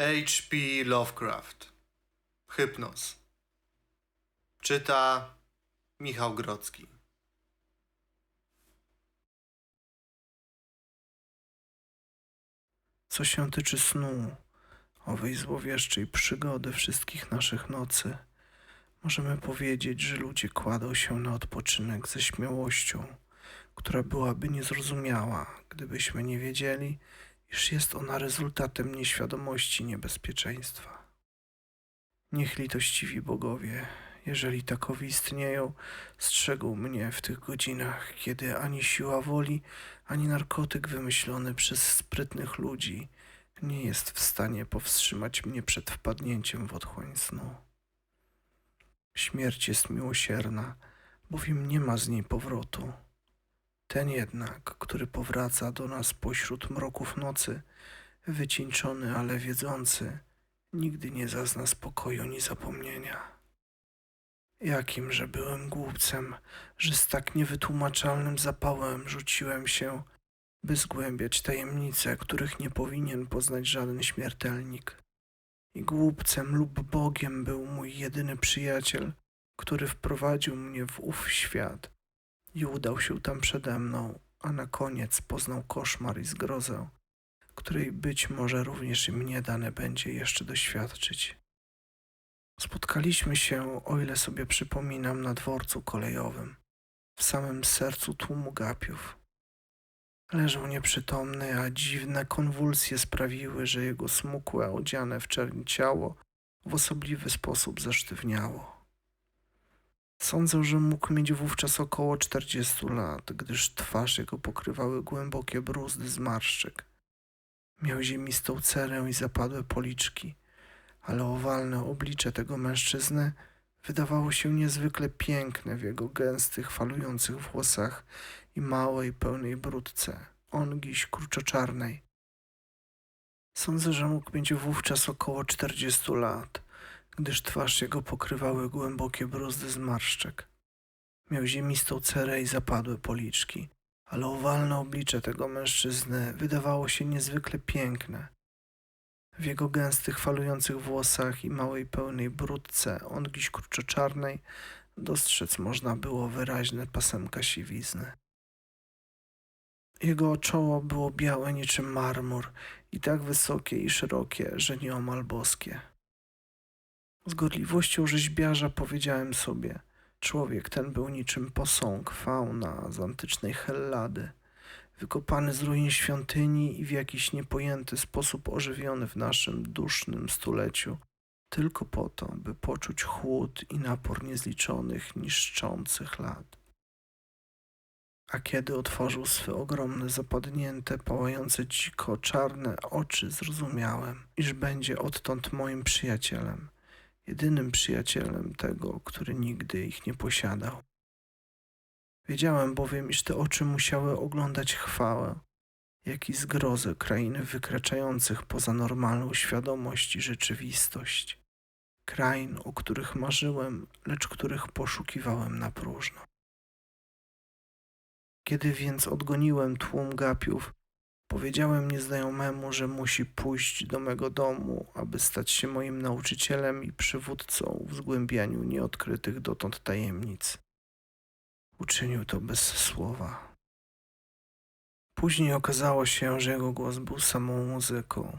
H.P. Lovecraft Hypnos Czyta Michał Grodzki Co się tyczy snu, owej złowieszczej przygody wszystkich naszych nocy, możemy powiedzieć, że ludzie kładą się na odpoczynek ze śmiałością, która byłaby niezrozumiała, gdybyśmy nie wiedzieli, iż jest ona rezultatem nieświadomości niebezpieczeństwa. Niech litościwi bogowie, jeżeli takowi istnieją, strzegą mnie w tych godzinach, kiedy ani siła woli, ani narkotyk wymyślony przez sprytnych ludzi nie jest w stanie powstrzymać mnie przed wpadnięciem w otchłań snu. Śmierć jest miłosierna, bowiem nie ma z niej powrotu. Ten jednak, który powraca do nas pośród mroków nocy, wycieńczony, ale wiedzący, nigdy nie zazna spokoju ni zapomnienia. Jakimże byłem głupcem, że z tak niewytłumaczalnym zapałem rzuciłem się, by zgłębiać tajemnice, których nie powinien poznać żaden śmiertelnik. I głupcem lub Bogiem był mój jedyny przyjaciel, który wprowadził mnie w ów świat i udał się tam przede mną, a na koniec poznał koszmar i zgrozę, której być może również i mnie dane będzie jeszcze doświadczyć. Spotkaliśmy się, o ile sobie przypominam, na dworcu kolejowym, w samym sercu tłumu gapiów. Leżał nieprzytomny, a dziwne konwulsje sprawiły, że jego smukłe, odziane w czerń ciało w osobliwy sposób zasztywniało. Sądzę, że mógł mieć wówczas około 40 lat, gdyż twarz jego pokrywały głębokie bruzdy zmarszczek. Miał ziemistą cerę i zapadłe policzki, ale owalne oblicze tego mężczyzny wydawało się niezwykle piękne w jego gęstych, falujących włosach i małej, pełnej brudce, ongiś kruczoczarnej. Sądzę, że mógł mieć wówczas około 40 lat, gdyż twarz jego pokrywały głębokie bruzdy zmarszczek. Miał ziemistą cerę i zapadłe policzki, ale owalne oblicze tego mężczyzny wydawało się niezwykle piękne. W jego gęstych, falujących włosach i małej, pełnej brudce, ongiś kruczoczarnej, dostrzec można było wyraźne pasemka siwizny. Jego czoło było białe niczym marmur i tak wysokie i szerokie, że nieomal boskie. Z gorliwością rzeźbiarza powiedziałem sobie, człowiek ten był niczym posąg fauna z antycznej Hellady, wykopany z ruin świątyni i w jakiś niepojęty sposób ożywiony w naszym dusznym stuleciu, tylko po to, by poczuć chłód i napór niezliczonych, niszczących lat. A kiedy otworzył swe ogromne, zapadnięte, pałające dziko czarne oczy, zrozumiałem, iż będzie odtąd moim przyjacielem, jedynym przyjacielem tego, który nigdy ich nie posiadał. Wiedziałem bowiem, iż te oczy musiały oglądać chwałę, jak i zgrozę krainy wykraczających poza normalną świadomość i rzeczywistość. Krain, o których marzyłem, lecz których poszukiwałem na próżno. Kiedy więc odgoniłem tłum gapiów, powiedziałem nieznajomemu, że musi pójść do mego domu, aby stać się moim nauczycielem i przywódcą w zgłębianiu nieodkrytych dotąd tajemnic. Uczynił to bez słowa. Później okazało się, że jego głos był samą muzyką,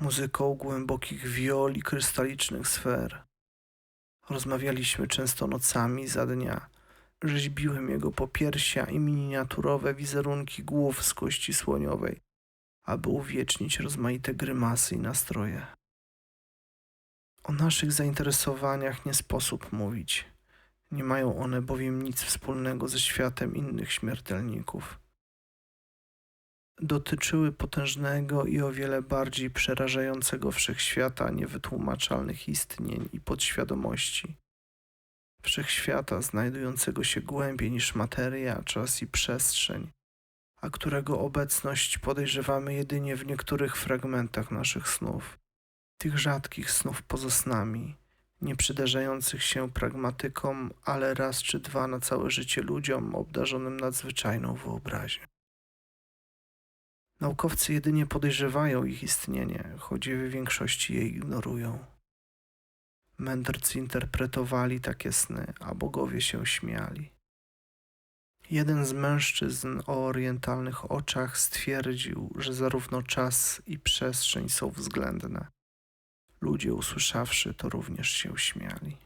muzyką głębokich wiol i krystalicznych sfer. Rozmawialiśmy często nocami za dnia. Rzeźbiłem jego popiersia i miniaturowe wizerunki głów z kości słoniowej, aby uwiecznić rozmaite grymasy i nastroje. O naszych zainteresowaniach nie sposób mówić. Nie mają one bowiem nic wspólnego ze światem innych śmiertelników. Dotyczyły potężnego i o wiele bardziej przerażającego wszechświata niewytłumaczalnych istnień i podświadomości. Wszechświata znajdującego się głębiej niż materia, czas i przestrzeń, a którego obecność podejrzewamy jedynie w niektórych fragmentach naszych snów, tych rzadkich snów poza snami nie przydarzających się pragmatykom, ale raz czy dwa na całe życie ludziom obdarzonym nadzwyczajną wyobraźnią. Naukowcy jedynie podejrzewają ich istnienie, choć w większości je ignorują. Mędrcy interpretowali takie sny, a bogowie się śmiali. Jeden z mężczyzn o orientalnych oczach stwierdził, że zarówno czas i przestrzeń są względne. Ludzie usłyszawszy to również się śmiali.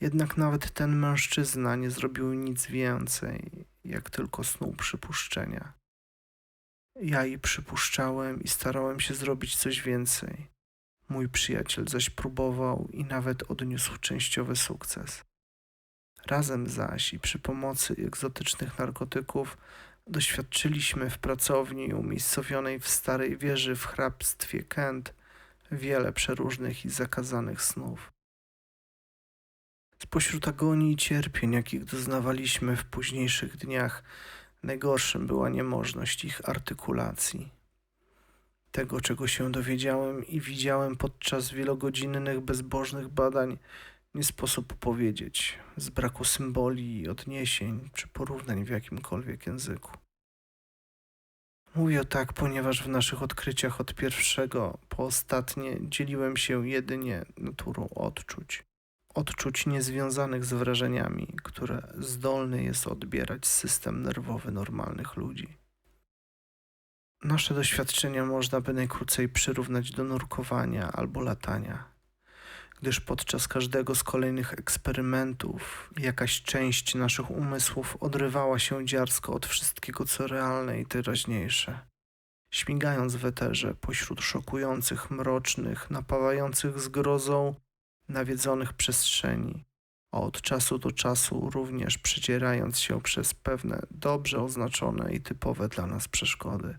Jednak nawet ten mężczyzna nie zrobił nic więcej, jak tylko snuł przypuszczenia. Ja i przypuszczałem i starałem się zrobić coś więcej. Mój przyjaciel zaś próbował i nawet odniósł częściowy sukces. Razem zaś i przy pomocy egzotycznych narkotyków doświadczyliśmy w pracowni umiejscowionej w starej wieży w hrabstwie Kent wiele przeróżnych i zakazanych snów. Spośród agonii i cierpień, jakich doznawaliśmy w późniejszych dniach, najgorszym była niemożność ich artykulacji. Tego, czego się dowiedziałem i widziałem podczas wielogodzinnych bezbożnych badań, nie sposób powiedzieć, z braku symboli, odniesień czy porównań w jakimkolwiek języku. Mówię tak, ponieważ w naszych odkryciach od pierwszego po ostatnie dzieliłem się jedynie naturą odczuć. Odczuć niezwiązanych z wrażeniami, które zdolny jest odbierać system nerwowy normalnych ludzi. Nasze doświadczenia można by najkrócej przyrównać do nurkowania albo latania, gdyż podczas każdego z kolejnych eksperymentów jakaś część naszych umysłów odrywała się dziarsko od wszystkiego, co realne i teraźniejsze. Śmigając w eterze pośród szokujących, mrocznych, napawających zgrozą, nawiedzonych przestrzeni, a od czasu do czasu również przedzierając się przez pewne dobrze oznaczone i typowe dla nas przeszkody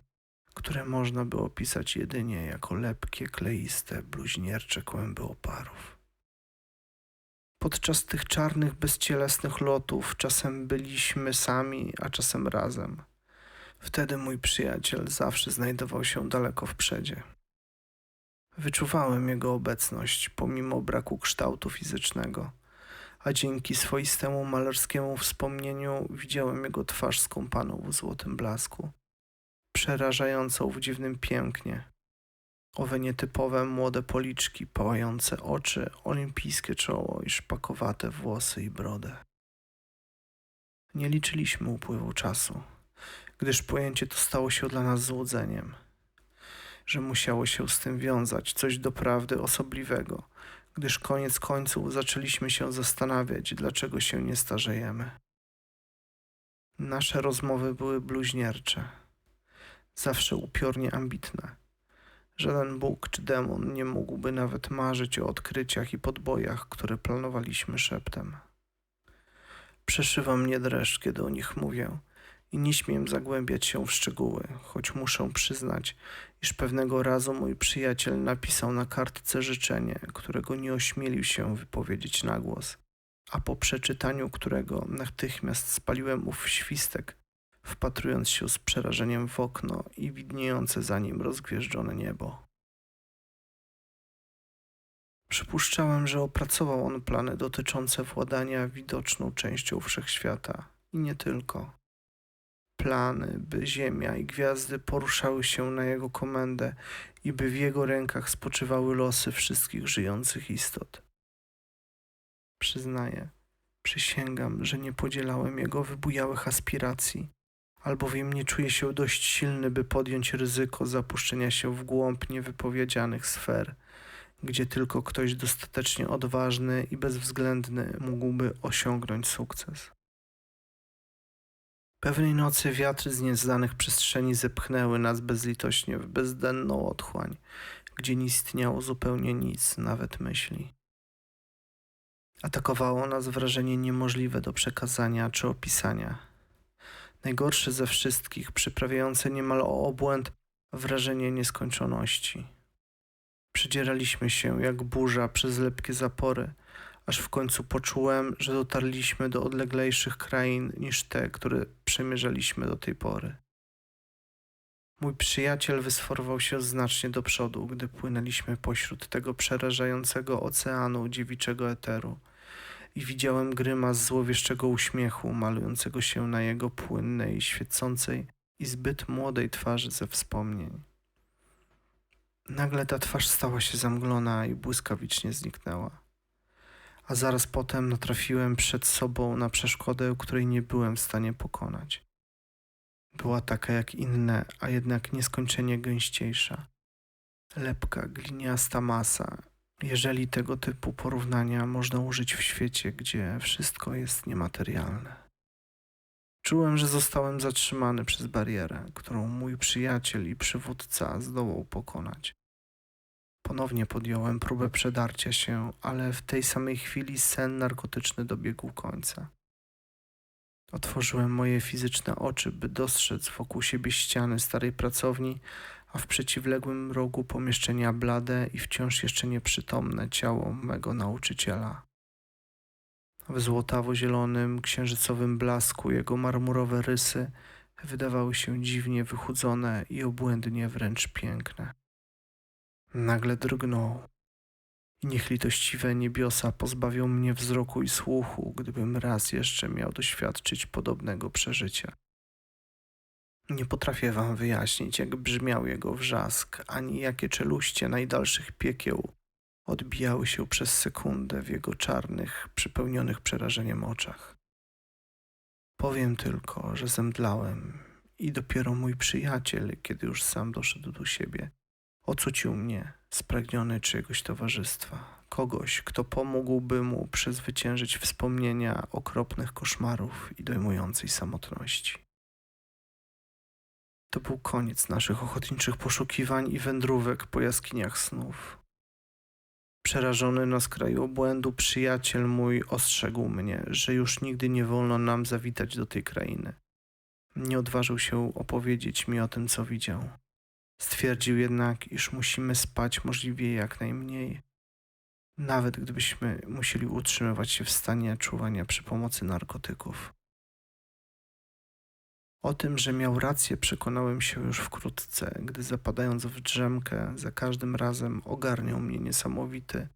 które można by opisać jedynie jako lepkie, kleiste, bluźniercze kłęby oparów. Podczas tych czarnych, bezcielesnych lotów czasem byliśmy sami, a czasem razem. Wtedy mój przyjaciel zawsze znajdował się daleko w przedzie. Wyczuwałem jego obecność pomimo braku kształtu fizycznego, a dzięki swoistemu malarskiemu wspomnieniu widziałem jego twarz skąpaną w złotym blasku przerażającą w dziwnym pięknie. Owe nietypowe młode policzki, pałające oczy, olimpijskie czoło i szpakowate włosy i brodę. Nie liczyliśmy upływu czasu, gdyż pojęcie to stało się dla nas złudzeniem, że musiało się z tym wiązać coś doprawdy osobliwego, gdyż koniec końców zaczęliśmy się zastanawiać, dlaczego się nie starzejemy. Nasze rozmowy były bluźniercze zawsze upiornie ambitne. Żaden Bóg czy demon nie mógłby nawet marzyć o odkryciach i podbojach, które planowaliśmy szeptem. Przeszywa mnie dreszcz, kiedy o nich mówię i nie śmiem zagłębiać się w szczegóły, choć muszę przyznać, iż pewnego razu mój przyjaciel napisał na kartce życzenie, którego nie ośmielił się wypowiedzieć na głos, a po przeczytaniu którego natychmiast spaliłem ów świstek, wpatrując się z przerażeniem w okno i widniejące za nim rozgwieżdżone niebo. Przypuszczałem, że opracował on plany dotyczące władania widoczną częścią wszechświata i nie tylko. Plany, by Ziemia i gwiazdy poruszały się na jego komendę i by w jego rękach spoczywały losy wszystkich żyjących istot. Przyznaję, przysięgam, że nie podzielałem jego wybujałych aspiracji albowiem nie czuję się dość silny, by podjąć ryzyko zapuszczenia się w głąb niewypowiedzianych sfer, gdzie tylko ktoś dostatecznie odważny i bezwzględny mógłby osiągnąć sukces. Pewnej nocy wiatry z nieznanych przestrzeni zepchnęły nas bezlitośnie w bezdenną otchłań, gdzie nie istniało zupełnie nic, nawet myśli. Atakowało nas wrażenie niemożliwe do przekazania czy opisania najgorsze ze wszystkich, przyprawiające niemal o obłęd wrażenie nieskończoności. Przedzieraliśmy się jak burza przez lepkie zapory, aż w końcu poczułem, że dotarliśmy do odleglejszych krain niż te, które przemierzaliśmy do tej pory. Mój przyjaciel wysforwał się znacznie do przodu, gdy płynęliśmy pośród tego przerażającego oceanu dziewiczego eteru i widziałem grymas złowieszczego uśmiechu malującego się na jego płynnej, świecącej i zbyt młodej twarzy ze wspomnień. Nagle ta twarz stała się zamglona i błyskawicznie zniknęła. A zaraz potem natrafiłem przed sobą na przeszkodę, której nie byłem w stanie pokonać. Była taka jak inne, a jednak nieskończenie gęściejsza. Lepka, gliniasta masa, jeżeli tego typu porównania można użyć w świecie, gdzie wszystko jest niematerialne. Czułem, że zostałem zatrzymany przez barierę, którą mój przyjaciel i przywódca zdołał pokonać. Ponownie podjąłem próbę przedarcia się, ale w tej samej chwili sen narkotyczny dobiegł końca. Otworzyłem moje fizyczne oczy, by dostrzec wokół siebie ściany starej pracowni, a w przeciwległym rogu pomieszczenia blade i wciąż jeszcze nieprzytomne ciało mego nauczyciela. W złotawo-zielonym, księżycowym blasku jego marmurowe rysy wydawały się dziwnie wychudzone i obłędnie wręcz piękne. Nagle drgnął niech litościwe niebiosa pozbawią mnie wzroku i słuchu, gdybym raz jeszcze miał doświadczyć podobnego przeżycia. Nie potrafię wam wyjaśnić, jak brzmiał jego wrzask, ani jakie czeluście najdalszych piekieł odbijały się przez sekundę w jego czarnych, przypełnionych przerażeniem oczach. Powiem tylko, że zemdlałem i dopiero mój przyjaciel, kiedy już sam doszedł do siebie, ocucił mnie, spragniony czyjegoś towarzystwa, kogoś, kto pomógłby mu przezwyciężyć wspomnienia okropnych koszmarów i dojmującej samotności. To był koniec naszych ochotniczych poszukiwań i wędrówek po jaskiniach snów. Przerażony na skraju obłędu, przyjaciel mój ostrzegł mnie, że już nigdy nie wolno nam zawitać do tej krainy. Nie odważył się opowiedzieć mi o tym, co widział. Stwierdził jednak, iż musimy spać możliwie jak najmniej, nawet gdybyśmy musieli utrzymywać się w stanie czuwania przy pomocy narkotyków. O tym, że miał rację, przekonałem się już wkrótce, gdy zapadając w drzemkę, za każdym razem ogarniał mnie niesamowity,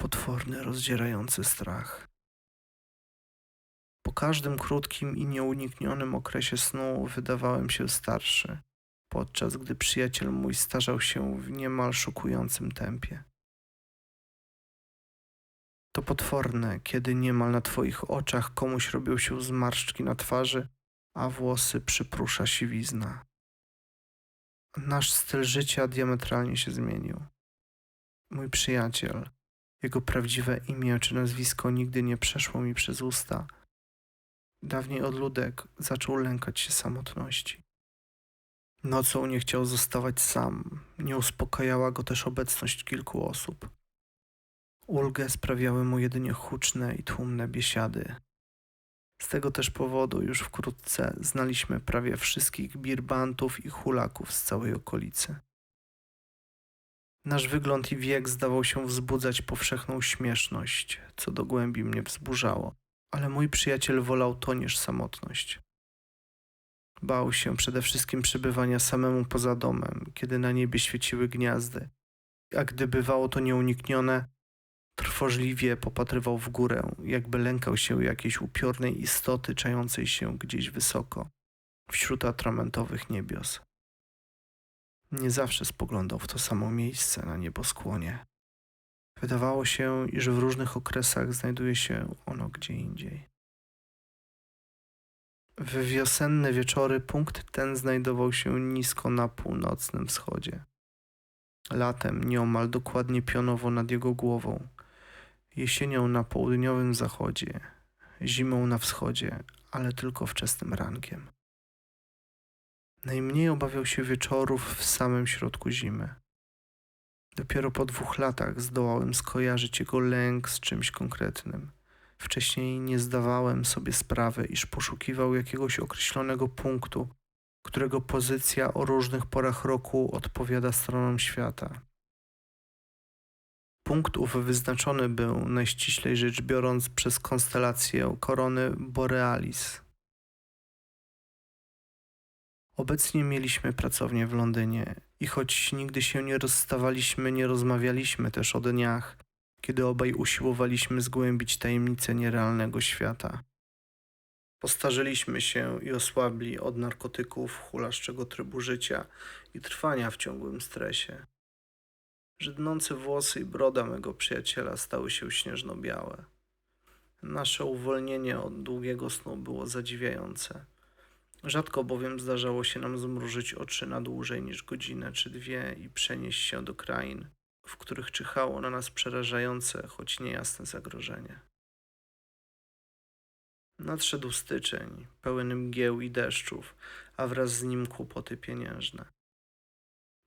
potworny, rozdzierający strach. Po każdym krótkim i nieuniknionym okresie snu wydawałem się starszy, podczas gdy przyjaciel mój starzał się w niemal szokującym tempie. To potworne, kiedy niemal na twoich oczach komuś robią się zmarszczki na twarzy, a włosy przyprusza siwizna. Nasz styl życia diametralnie się zmienił. Mój przyjaciel, jego prawdziwe imię czy nazwisko nigdy nie przeszło mi przez usta. Dawniej odludek zaczął lękać się samotności. Nocą nie chciał zostawać sam, nie uspokajała go też obecność kilku osób. Ulgę sprawiały mu jedynie huczne i tłumne biesiady, z tego też powodu już wkrótce znaliśmy prawie wszystkich birbantów i hulaków z całej okolicy. Nasz wygląd i wiek zdawał się wzbudzać powszechną śmieszność, co do głębi mnie wzburzało, ale mój przyjaciel wolał to niż samotność. Bał się przede wszystkim przebywania samemu poza domem, kiedy na niebie świeciły gniazdy, a gdy bywało to nieuniknione, Trwożliwie popatrywał w górę, jakby lękał się jakiejś upiornej istoty czającej się gdzieś wysoko, wśród atramentowych niebios. Nie zawsze spoglądał w to samo miejsce na nieboskłonie. Wydawało się, iż w różnych okresach znajduje się ono gdzie indziej. W wiosenne wieczory punkt ten znajdował się nisko na północnym wschodzie. Latem nieomal dokładnie pionowo nad jego głową, jesienią na południowym zachodzie, zimą na wschodzie, ale tylko wczesnym rankiem. Najmniej obawiał się wieczorów w samym środku zimy. Dopiero po dwóch latach zdołałem skojarzyć jego lęk z czymś konkretnym. Wcześniej nie zdawałem sobie sprawy, iż poszukiwał jakiegoś określonego punktu, którego pozycja o różnych porach roku odpowiada stronom świata. Punkt ów wyznaczony był, najściślej rzecz biorąc, przez konstelację korony Borealis. Obecnie mieliśmy pracownię w Londynie i choć nigdy się nie rozstawaliśmy, nie rozmawialiśmy też o dniach, kiedy obaj usiłowaliśmy zgłębić tajemnicę nierealnego świata. Postarzyliśmy się i osłabli od narkotyków, hulaszczego trybu życia i trwania w ciągłym stresie. Żydnące włosy i broda mego przyjaciela stały się śnieżno-białe. Nasze uwolnienie od długiego snu było zadziwiające. Rzadko bowiem zdarzało się nam zmrużyć oczy na dłużej niż godzinę czy dwie i przenieść się do krain, w których czyhało na nas przerażające, choć niejasne zagrożenie. Nadszedł styczeń, pełen mgieł i deszczów, a wraz z nim kłopoty pieniężne.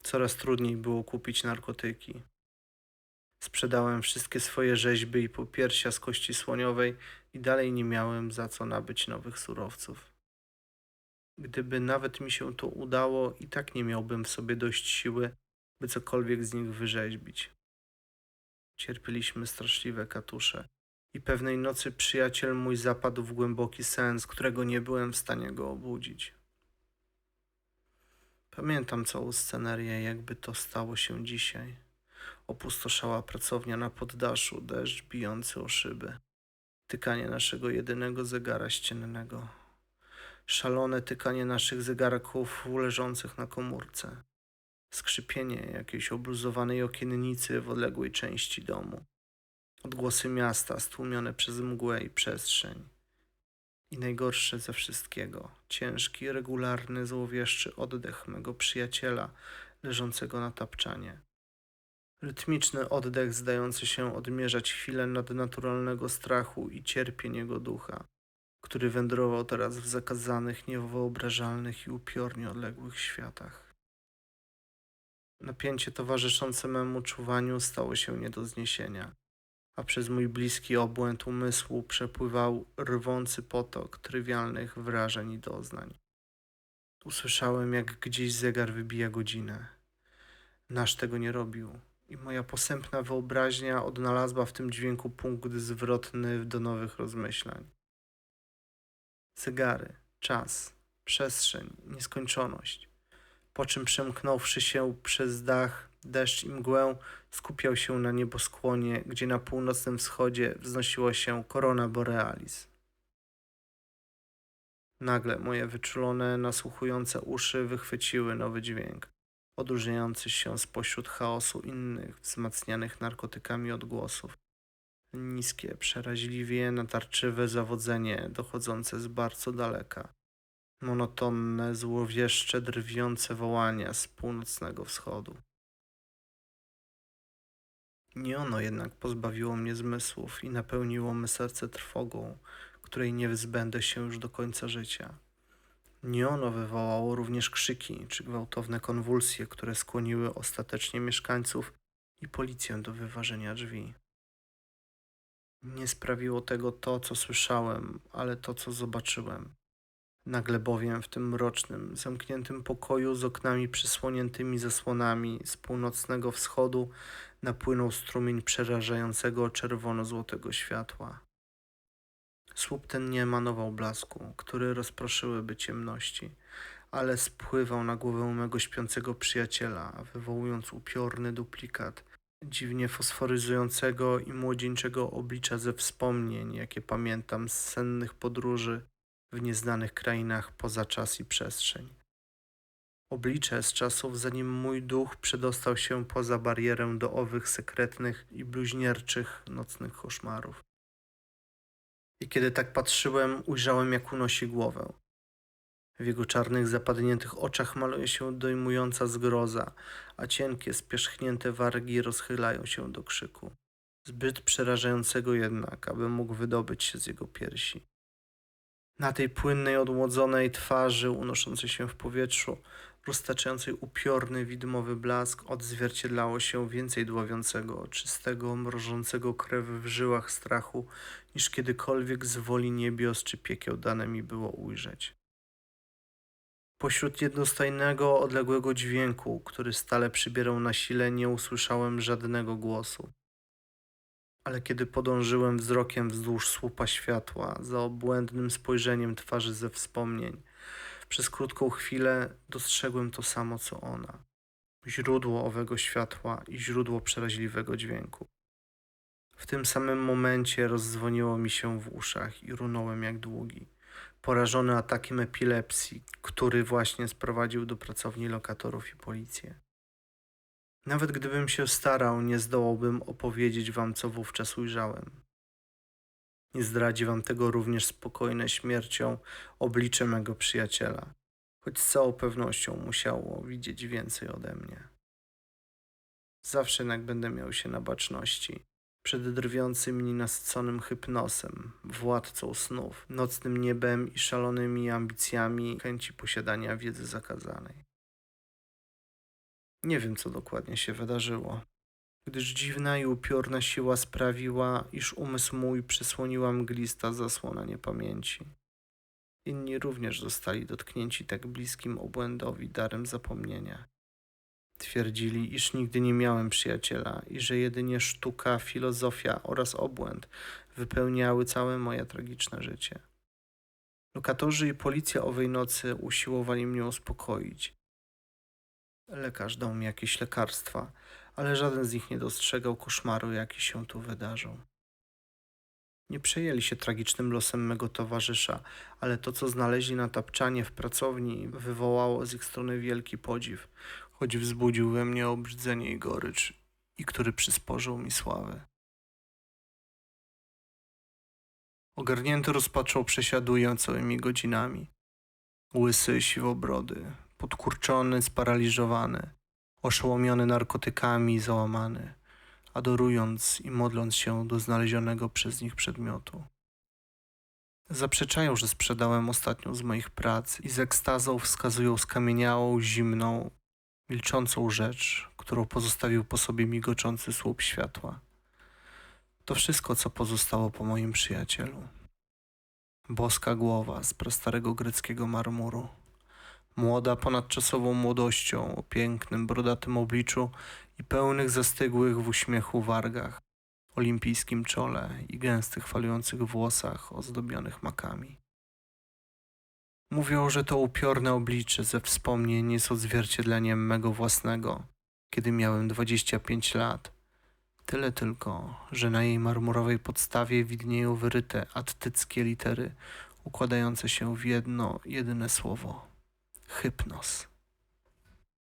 Coraz trudniej było kupić narkotyki. Sprzedałem wszystkie swoje rzeźby i popiersia z kości słoniowej i dalej nie miałem za co nabyć nowych surowców. Gdyby nawet mi się to udało, i tak nie miałbym w sobie dość siły, by cokolwiek z nich wyrzeźbić. Cierpieliśmy straszliwe katusze i pewnej nocy przyjaciel mój zapadł w głęboki sen, z którego nie byłem w stanie go obudzić. Pamiętam całą scenerię, jakby to stało się dzisiaj. Opustoszała pracownia na poddaszu, deszcz bijący o szyby. Tykanie naszego jedynego zegara ściennego. Szalone tykanie naszych zegarków leżących na komórce. Skrzypienie jakiejś obluzowanej okiennicy w odległej części domu. Odgłosy miasta stłumione przez mgłę i przestrzeń. I najgorsze ze wszystkiego, ciężki, regularny, złowieszczy oddech mego przyjaciela leżącego na tapczanie. Rytmiczny oddech zdający się odmierzać chwilę nadnaturalnego strachu i cierpień jego ducha, który wędrował teraz w zakazanych, niewyobrażalnych i upiornie odległych światach. Napięcie towarzyszące memu czuwaniu stało się nie do zniesienia a przez mój bliski obłęd umysłu przepływał rwący potok trywialnych wrażeń i doznań. Usłyszałem, jak gdzieś zegar wybija godzinę. Nasz tego nie robił i moja posępna wyobraźnia odnalazła w tym dźwięku punkt zwrotny do nowych rozmyślań. Zegary, czas, przestrzeń, nieskończoność. Po czym przemknąwszy się przez dach Deszcz i mgłę skupiał się na nieboskłonie, gdzie na północnym wschodzie wznosiła się korona borealis. Nagle moje wyczulone, nasłuchujące uszy wychwyciły nowy dźwięk, odróżniający się spośród chaosu innych, wzmacnianych narkotykami odgłosów. Niskie, przeraźliwie natarczywe zawodzenie dochodzące z bardzo daleka. Monotonne, złowieszcze, drwiące wołania z północnego wschodu. Nie ono jednak pozbawiło mnie zmysłów i napełniło me serce trwogą, której nie wyzbędę się już do końca życia. Nie ono wywołało również krzyki czy gwałtowne konwulsje, które skłoniły ostatecznie mieszkańców i policję do wyważenia drzwi. Nie sprawiło tego to, co słyszałem, ale to, co zobaczyłem. Nagle bowiem w tym mrocznym, zamkniętym pokoju z oknami przysłoniętymi zasłonami z północnego wschodu napłynął strumień przerażającego czerwono-złotego światła. Słup ten nie emanował blasku, który rozproszyłyby ciemności, ale spływał na głowę mego śpiącego przyjaciela, wywołując upiorny duplikat dziwnie fosforyzującego i młodzieńczego oblicza ze wspomnień, jakie pamiętam z sennych podróży w nieznanych krainach poza czas i przestrzeń. Oblicze z czasów, zanim mój duch przedostał się poza barierę do owych sekretnych i bluźnierczych nocnych koszmarów. I kiedy tak patrzyłem, ujrzałem, jak unosi głowę. W jego czarnych, zapadniętych oczach maluje się dojmująca zgroza, a cienkie, spierzchnięte wargi rozchylają się do krzyku. Zbyt przerażającego jednak, aby mógł wydobyć się z jego piersi. Na tej płynnej, odmłodzonej twarzy, unoszącej się w powietrzu, roztaczającej upiorny, widmowy blask, odzwierciedlało się więcej dławiącego, czystego, mrożącego krew w żyłach strachu, niż kiedykolwiek z woli niebios czy piekieł dane mi było ujrzeć. Pośród jednostajnego, odległego dźwięku, który stale przybierał na sile, nie usłyszałem żadnego głosu ale kiedy podążyłem wzrokiem wzdłuż słupa światła, za obłędnym spojrzeniem twarzy ze wspomnień, przez krótką chwilę dostrzegłem to samo co ona. Źródło owego światła i źródło przeraźliwego dźwięku. W tym samym momencie rozdzwoniło mi się w uszach i runąłem jak długi. porażony atakiem epilepsji, który właśnie sprowadził do pracowni lokatorów i policję. Nawet gdybym się starał, nie zdołałbym opowiedzieć wam, co wówczas ujrzałem. Nie zdradzi wam tego również spokojne śmiercią oblicze mego przyjaciela, choć z całą pewnością musiało widzieć więcej ode mnie. Zawsze jednak będę miał się na baczności przed drwiącym i nienasyconym hypnosem, władcą snów, nocnym niebem i szalonymi ambicjami chęci posiadania wiedzy zakazanej. Nie wiem, co dokładnie się wydarzyło, gdyż dziwna i upiorna siła sprawiła, iż umysł mój przysłoniła mglista zasłona niepamięci. Inni również zostali dotknięci tak bliskim obłędowi darem zapomnienia. Twierdzili, iż nigdy nie miałem przyjaciela i że jedynie sztuka, filozofia oraz obłęd wypełniały całe moje tragiczne życie. Lokatorzy i policja owej nocy usiłowali mnie uspokoić. Lekarz dał mi jakieś lekarstwa, ale żaden z nich nie dostrzegał koszmaru, jaki się tu wydarzył. Nie przejęli się tragicznym losem mego towarzysza, ale to, co znaleźli na tapczanie w pracowni, wywołało z ich strony wielki podziw, choć wzbudził we mnie obrzydzenie i gorycz, i który przysporzył mi sławę. Ogarnięty rozpaczą przesiaduję całymi godzinami. Łysy, siwobrody, podkurczony, sparaliżowany, oszołomiony narkotykami załamany, adorując i modląc się do znalezionego przez nich przedmiotu. Zaprzeczają, że sprzedałem ostatnią z moich prac i z ekstazą wskazują skamieniałą, zimną, milczącą rzecz, którą pozostawił po sobie migoczący słup światła. To wszystko, co pozostało po moim przyjacielu. Boska głowa z prastarego greckiego marmuru. Młoda ponadczasową młodością, o pięknym, brodatym obliczu i pełnych zastygłych w uśmiechu wargach, olimpijskim czole i gęstych falujących włosach ozdobionych makami. Mówią, że to upiorne oblicze ze wspomnień jest odzwierciedleniem mego własnego, kiedy miałem 25 lat. Tyle tylko, że na jej marmurowej podstawie widnieją wyryte attyckie litery układające się w jedno, jedyne słowo hypnos.